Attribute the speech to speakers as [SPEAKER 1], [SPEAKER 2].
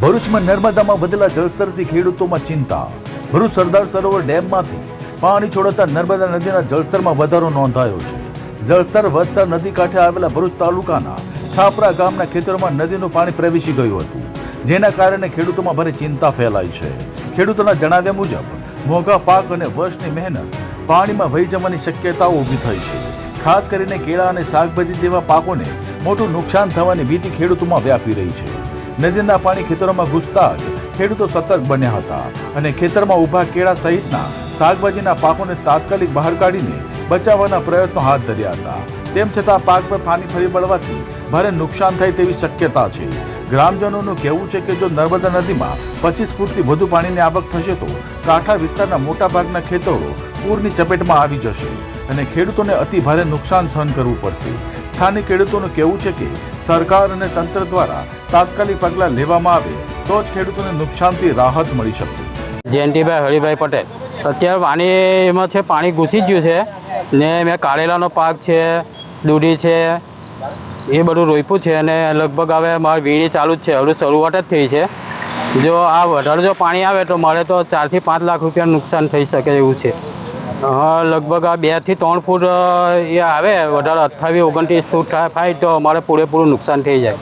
[SPEAKER 1] ભરૂચમાં નર્મદામાં વધેલા જળસ્તરથી ખેડૂતોમાં ચિંતા. ભરૂચ સરદાર સરોવર ડેમમાંથી પાણી છોડાતા નર્મદા નદીના જળસ્તરમાં વધારો નોંધાયો છે. જળસ્તર વધતા નદી કાંઠે આવેલા ભરૂચ તાલુકાના છાપરા ગામના ખેતરોમાં નદીનું પાણી પ્રવેશી ગયું હતું, જેના કારણે ખેડૂતોમાં ભારે ચિંતા ફેલાઈ છે. ખેડૂતોના જણાવ્યા મુજબ, મોંઘા પાક અને વર્ષની મહેનત પાણીમાં વહી જવાની શક્યતાઓ ઊભી થઈ છે. ખાસ કરીને કેળા અને શાકભાજી જેવા પાકોને મોટું નુકસાન થવાની ભીતિ ખેડૂતોમાં વ્યાપી રહી છે. નદીના પાણી ખેતરોમાં ઘૂસતા જ ખેડૂતો સતર્ક બન્યા હતા અને ખેતરમાં ઊભા કેળા સહિતના શાકભાજીના પાકોને તાત્કાલિક બહાર કાઢીને બચાવવાના પ્રયત્નો હાથ ધર્યા હતા. તેમ છતાં પાક પર પાણી ફરી વળવાથી ભારે નુકસાન થાય તેવી શક્યતા છે. ગ્રામજનોનું કહેવું છે કે જો નર્મદા નદીમાં પચીસ ફૂટથી વધુ પાણીની આવક થશે તો કાંઠા વિસ્તારના મોટાભાગના ખેતરો પૂરની ચપેટમાં આવી જશે અને ખેડૂતોને અતિ ભારે નુકસાન સહન કરવું પડશે. સ્થાનિક ખેડૂતોનું કહેવું છે કે સરકાર અને તંત્ર દ્વારા તાત્કાલિક પગલાં લેવામાં આવે તો જ ખેડૂતોને નુકસાનથી રાહત મળી શકે
[SPEAKER 2] જયંતિભાઈ હરિભાઈ પટેલ. અત્યારે પાણી એમાં છે, પાણી ઘૂસી ગયું છે ને મેં કારેલાનો પાક છે દૂધી છે, એ બધું રોપ્યું છે અને લગભગ હવે મારી વીણી ચાલુ જ છે. હવે શરૂઆત જ થઈ છે. જો આ વધારે જો પાણી આવે તો મારે તો ચારથી પાંચ લાખ રૂપિયા નુકસાન થઈ શકે એવું છે. હા, લગભગ આ બેથી ત્રણ ફૂટ એ આવે. વધારે અઠ્ઠાવીસ, ઓગણત્રીસ ફૂટ થાય, તો અમારે પૂરેપૂરું નુકસાન થઈ જાય.